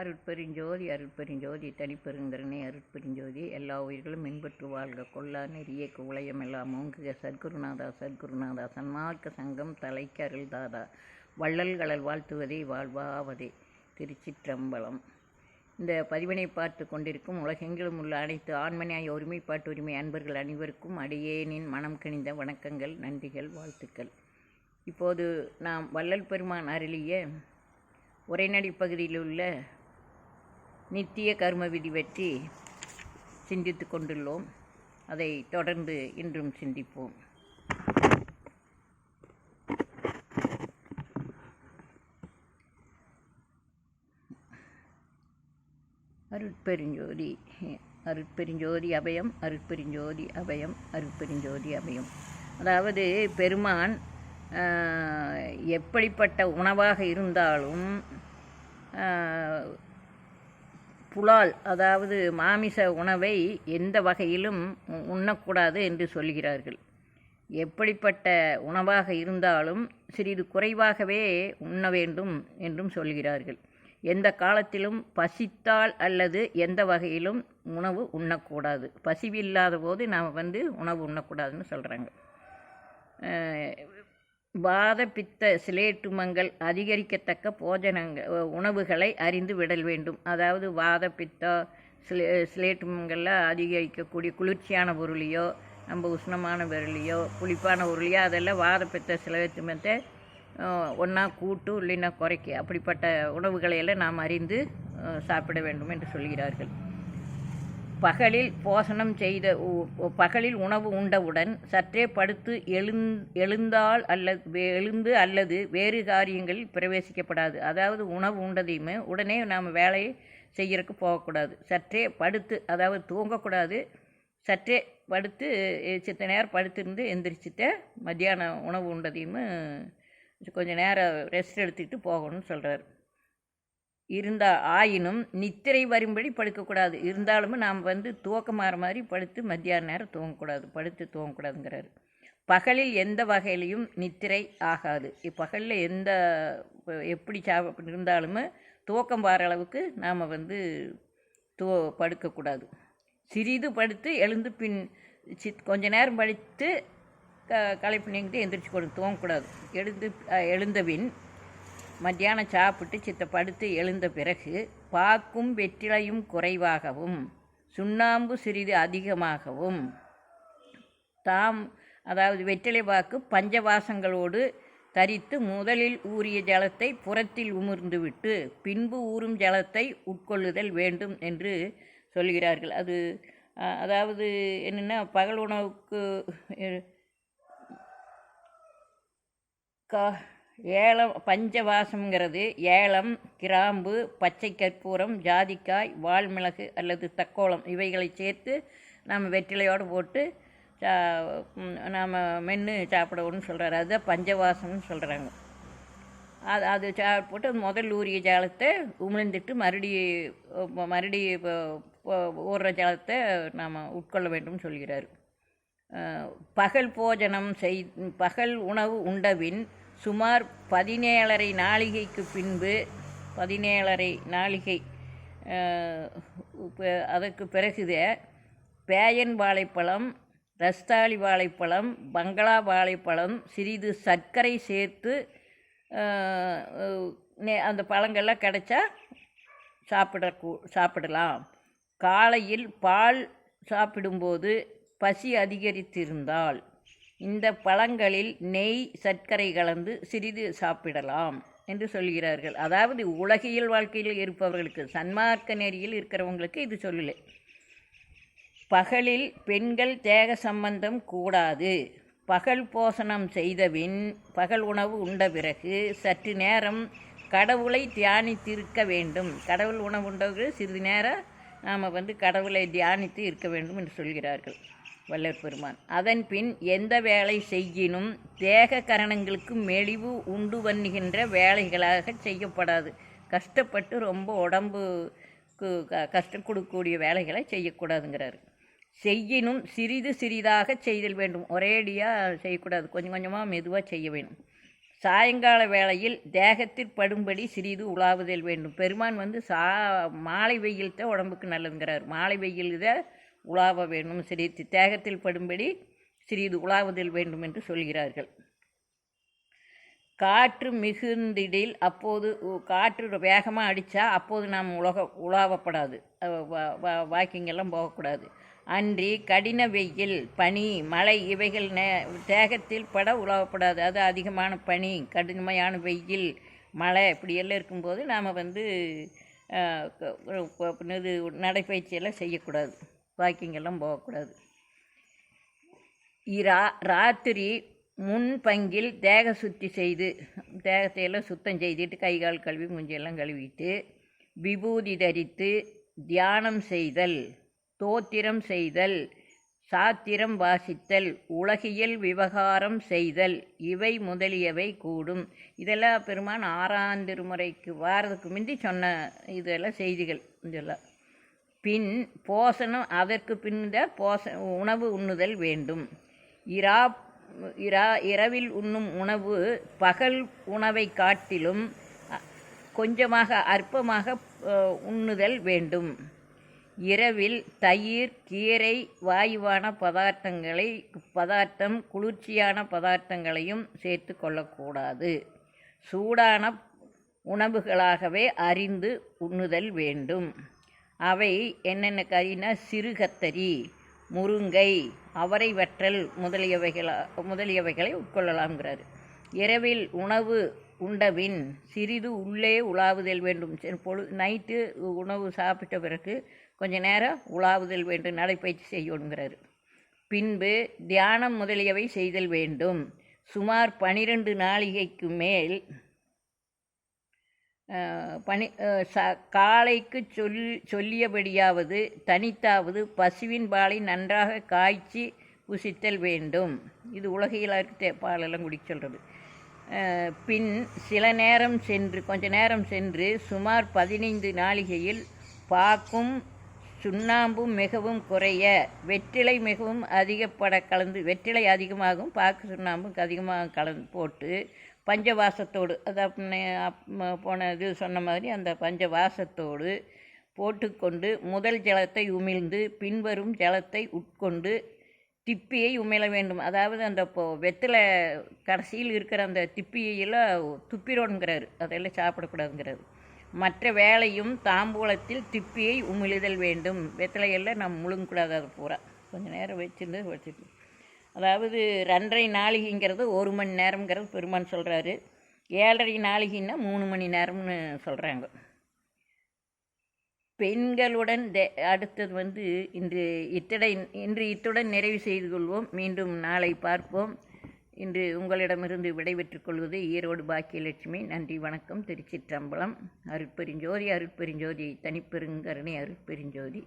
அருட்பெருஞ்சோதி அருட்பெருஞ்சோதி தனிப்பெருங்கருணை அருட்பெருஞ்சோதி எல்லா உயிர்களும் மின்பற்று வாழ்க. கொல்லா நெறிய குவளையம் எல்லாம் ஓங்குக. சத்குருநாதா சத்குருநாதா சன்மார்க்க சங்கம் தலைக்கு அருள்தாதா வள்ளல்களல் வாழ்த்துவதே வாழ்வாவதே. திருச்சிற்றம்பலம். இந்த பதிவினை பார்த்து கொண்டிருக்கும் உலகெங்கிலும் உள்ள அனைத்து ஆண்மனியாய ஒருமைப்பாட்டு உரிமை அன்பர்கள் அனைவருக்கும் அடியேனின் மனம் கிணிந்த வணக்கங்கள் நன்றிகள் வாழ்த்துக்கள். இப்போது நாம் வள்ளல் பெருமான் அருளிய உரைநடை பகுதியில் உள்ள நித்திய கர்ம விதி பற்றி சிந்தித்து கொண்டுள்ளோம். அதை தொடர்ந்து இன்றும் சிந்திப்போம். அருட்பெருஞ்சோதி அருட்பெருஞ்சோதி அபயம் அருட்பெருஞ்சோதி அபயம் அருட்பெருஞ்சோதி அபயம். அதாவது பெருமான் எப்படிப்பட்ட உணவாக இருந்தாலும் புலால் அதாவது மாமிச உணவை எந்த வகையிலும் உண்ணக்கூடாது என்று சொல்கிறார்கள். எப்படிப்பட்ட உணவாக இருந்தாலும் சிறிது குறைவாகவே உண்ண வேண்டும் என்றும் சொல்கிறார்கள். எந்த காலத்திலும் பசித்தால் அல்லது எந்த வகையிலும் உணவு உண்ணக்கூடாது. பசிவில்லாத போது நாம் வந்து உணவு உண்ணக்கூடாதுன்னு சொல்கிறாங்க வாத பித்த சிலேட்டுமங்கள் அதிகரிக்கத்தக்க போஜனங்கள் உணவுகளை அறிந்து விடல் வேண்டும். அதாவது வாத பித்த சிலே சிலேட்டுமங்களில் அதிகரிக்கக்கூடிய குளிர்ச்சியான பொருளையோ நம்ம உஷ்ணமான பொருளையோ புளிப்பான பொருளையோ அதெல்லாம் வாத பித்த சிலேட்டுமத்தை ஒன்றா கூட்டு இல்லைன்னா குறைக்க. அப்படிப்பட்ட உணவுகளை எல்லாம் நாம் அறிந்து சாப்பிட வேண்டும் என்று சொல்கிறார்கள். பகலில் போசனம் செய்த பகலில் உணவு உண்டவுடன் சற்றே படுத்து எழுந் எழுந்தால் அல்லது எழுந்து அல்லது வேறு காரியங்களில் பிரவேசிக்கப்படாது. அதாவது உணவு உண்டதையுமே உடனே நாம் வேலையை செய்யறதுக்கு போகக்கூடாது. சற்றே படுத்து அதாவது தூங்கக்கூடாது. சற்றே படுத்து சித்த நேரம் படுத்திருந்து எந்திரிச்சிட்டு மத்தியானம் உணவு உண்டதையும் கொஞ்சம் நேரம் ரெஸ்ட் எடுத்துக்கிட்டு போகணும்னு சொல்கிறார் இருந்தா ஆயினும் நித்திரை வரும்படி படுக்கக்கூடாது. இருந்தாலும் நாம் வந்து துவக்கமாற மாதிரி படுத்து மத்தியான நேரம் தூங்கக்கூடாது. படுத்து தூங்கக்கூடாதுங்கிறாரு. பகலில் எந்த வகையிலையும் நித்திரை ஆகாது. இப்பகலில் எந்த எப்படி சா இருந்தாலுமே தூக்கம் வர அளவுக்கு நாம் வந்து தூ படுக்கக்கூடாது. சிறிது படுத்து எழுந்து பின் சித் கொஞ்ச நேரம் படுத்து க களைப்பு நீங்கிட்டு எந்திரிச்சு கொடு தூங்கக்கூடாது. எழுந்து எழுந்த எழுந்தபின் மத்தியானம் சாப்பிட்டு சித்த படுத்து எழுந்த பிறகு பாக்கும் வெற்றிலையும் குறைவாகவும் சுண்ணாம்பு சிறிது அதிகமாகவும். தாம் அதாவது வெற்றிலை பாக்கு பஞ்சவாசங்களோடு தரித்து முதலில் ஊறிய ஜலத்தை புறத்தில் உமிர்ந்துவிட்டு பின்பு ஊறும் ஜலத்தை உட்கொள்ளுதல் வேண்டும் என்று சொல்கிறார்கள். அது அதாவது என்னென்னா பகல் உணவுக்கு கா ஏலம் பஞ்சவாசம்ங்கிறது ஏலம் கிராம்பு பச்சை கற்பூரம் ஜாதிக்காய் வால்மிளகு அல்லது தக்கோலம். இவைகளை சேர்த்து நாம் வெற்றிலையோடு போட்டு சா நாம் மென்று சாப்பிடணும்னு சொல்கிறாரு அதுதான் பஞ்சவாசம்னு சொல்கிறாங்க அது அது சா போட்டு முதல் ஊறிய ஜாலத்தை உமிழ்ந்துட்டு மறுபடி மறுபடி ஊறுற ஜாலத்தை நாம் உட்கொள்ள வேண்டும் சொல்கிறார். பகல் போஜனம் செய் பகல் உணவு உண்டபின் சுமார் பதினேழரை நாளிகைக்கு பின்பு பதினேழரை நாளிகை அதற்கு பிறகுதே பேயன் வாழைப்பழம் ரஸ்தாளி வாழைப்பழம் பங்களா வாழைப்பழம் சிறிது சர்க்கரை சேர்த்து நே- அந்த பழங்கள்லாம் கிடைச்சா சாப்பிட சாப்பிடலாம். காலையில் பால் சாப்பிடும்போது பசி அதிகரித்திருந்தால் இந்த பழங்களில் நெய் சர்க்கரை கலந்து சிறிது சாப்பிடலாம் என்று சொல்கிறார்கள். அதாவது உலகியல் வாழ்க்கையில் இருப்பவர்களுக்கு சன்மார்க்க நெறியில் இருக்கிறவங்களுக்கு இது சொல்லலை. பகலில் பெண்கள் தேக சம்பந்தம் கூடாது. பகல் போஷணம் செய்தபின் பகல் உணவு உண்ட பிறகு சற்று நேரம் கடவுளை தியானித்திருக்க வேண்டும். கடவுள் உணவு உண்டவர்கள் சிறிது நேரம் நாம் வந்து கடவுளை தியானித்து இருக்க வேண்டும் என்று சொல்கிறார்கள். வல்லர் பெருமான். அதன் பின் எந்த வேலை செய்யினும் தேக கரணங்களுக்கு மெலிவு உண்டு பண்ணுகின்ற வேலைகளாக செய்யப்படாது. கஷ்டப்பட்டு ரொம்ப உடம்புக்கு க கஷ்டம் கொடுக்கக்கூடிய வேலைகளை செய்யக்கூடாதுங்கிறாரு. செய்யினும் சிறிது சிறிதாக செய்தல் வேண்டும். ஒரேடியாக செய்யக்கூடாது. கொஞ்சம் கொஞ்சமாக மெதுவாக செய்ய வேண்டும். சாயங்கால வேளையில் தேகத்தில் படும்படி சிறிது உலாவுதல் வேண்டும். பெருமான் வந்து சா மாலை வெயில் தான் உடம்புக்கு நல்லதுங்கிறார். மாலை வெயில் தான் உலாவ வேண்டும். சிறிது தேகத்தில் படும்படி சிறிது உலாவுதல் வேண்டும் என்று சொல்கிறார்கள். காற்று மிகுந்திடில் அப்போது உ- காற்று வேகமாக அடித்தா அப்போது நாம் உலக உலாவப்படாது. வாக்கிங் எல்லாம் போகக்கூடாது. அன்றி கடின வெயில் பனி மழை இவைகள் நே தேகத்தில் பட உலாவப்படாது. அது அதிகமான பனி கடுமையான வெயில் மழை இப்படியெல்லாம் இருக்கும்போது நாம் வந்து இது நடைப்பயிற்சியெல்லாம் செய்யக்கூடாது. வாக்கிங்கெல்லாம் போகக்கூடாது. இரா ராத்திரி முன்பங்கில் தேக சுத்தி செய்து தேகத்தை எல்லாம் சுத்தம் செய்துட்டு கை கால் கழுவி மூஞ்சியெல்லாம் கழுவிட்டு விபூதி தரித்து தியானம் செய்தல் தோத்திரம் செய்தல் சாத்திரம் வாசித்தல் உலகியல் விவகாரம் செய்தல் இவை முதலியவை கூடும். இதெல்லாம் பெருமான் ஆறாம் திருமுறைக்கு வாரதுக்கு முந்தி சொன்ன இதெல்லாம் செய்திகள் இதெல்லாம். பின் போசனம் அதற்கு பின்ன போச உணவு உண்ணுதல் வேண்டும். இரா இரா இரவில் உண்ணும் உணவு பகல் உணவை காட்டிலும் கொஞ்சமாக அற்பமாக உண்ணுதல் வேண்டும். இரவில் தயிர் கீரை வாயுவான பதார்த்தங்களை பதார்த்தம் குளிர்ச்சியான பதார்த்தங்களையும் சேர்த்து கொள்ளக்கூடாது. சூடான உணவுகளாகவே அறிந்து உண்ணுதல் வேண்டும். அவை என்னென்ன கறினா சிறுகத்தரி முருங்கை அவரை வற்றல் முதலியவைகள் முதலியவைகளை உட்கொள்ளலாம்ங்கிறாரு. இரவில் உணவு உண்டபின் சிறிது உள்ளே உலாவுதல் வேண்டும். பொழு நைட்டு உணவு சாப்பிட்ட பிறகு கொஞ்ச நேரம் உலாவுதல் வேண்டும் நடைப்பயிற்சி செய்யணுங்கிறாரு பின்பு தியானம் முதலியவை செய்தல் வேண்டும். சுமார் பனிரெண்டு நாளிகைக்கு மேல் பனி ச காலைக்கு சொல் சொல்லியபடியாவது தனித்தாவது பசுவின் பாலை நன்றாக காய்ச்சி புசித்தல் வேண்டும். இது உலகையிலாருக்கு பாலெல்லாம் குடிக்க சொல்கிறது பின் சில நேரம் சென்று கொஞ்ச நேரம் சென்று சுமார் பதினைந்து நாளிகையில் பாக்கும் சுண்ணாம்பும் மிகவும் குறைய வெற்றிலை மிகவும் அதிகப்பட கலந்து வெற்றிலை அதிகமாகும் பாக்கு சுண்ணாம்பும் அதிகமாக கலந்து போட்டு பஞ்சவாசத்தோடு அதை போன இது சொன்ன மாதிரி அந்த பஞ்சவாசத்தோடு போட்டுக்கொண்டு முதல் ஜலத்தை உமிழ்ந்து பின்வரும் ஜலத்தை உட்கொண்டு திப்பியை உமிழ வேண்டும். அதாவது அந்த இப்போ கடைசியில் இருக்கிற அந்த திப்பியெல்லாம் துப்பிரோங்கிறாரு அதெல்லாம் சாப்பிடக்கூடாதுங்கிறாரு. மற்ற வேலையும் தாம்பூலத்தில் திப்பியை உமிழுதல் வேண்டும். வெத்தலையெல்லாம் நம்ம முழுங்கக்கூடாது அது பூரா. கொஞ்சம் நேரம் வச்சிருந்து வச்சுட்டு அதாவது ரெண்டரை நாளிகைங்கிறது ஒரு மணி நேரம்ங்கிறது பெருமான் சொல்கிறாரு ஏழரை நாளிகைன்னா மூணு மணி நேரம்னு சொல்கிறாங்க பெண்களுடன் தே- அடுத்தது வந்து இன்று இத்தடை இன்று இத்துடன் நிறைவு செய்து கொள்வோம். மீண்டும் நாளை பார்ப்போம். இன்று உங்களிடமிருந்து விடைபெற்றுக் கொள்வது ஈரோடு பாக்கியலட்சுமி. நன்றி வணக்கம். திருச்சிற்றம்பலம். அருட்பெருஞ்சோதி அருட்பெருஞ்சோதி தனிப்பெருங்கருணை அருட்பெருஞ்சோதி.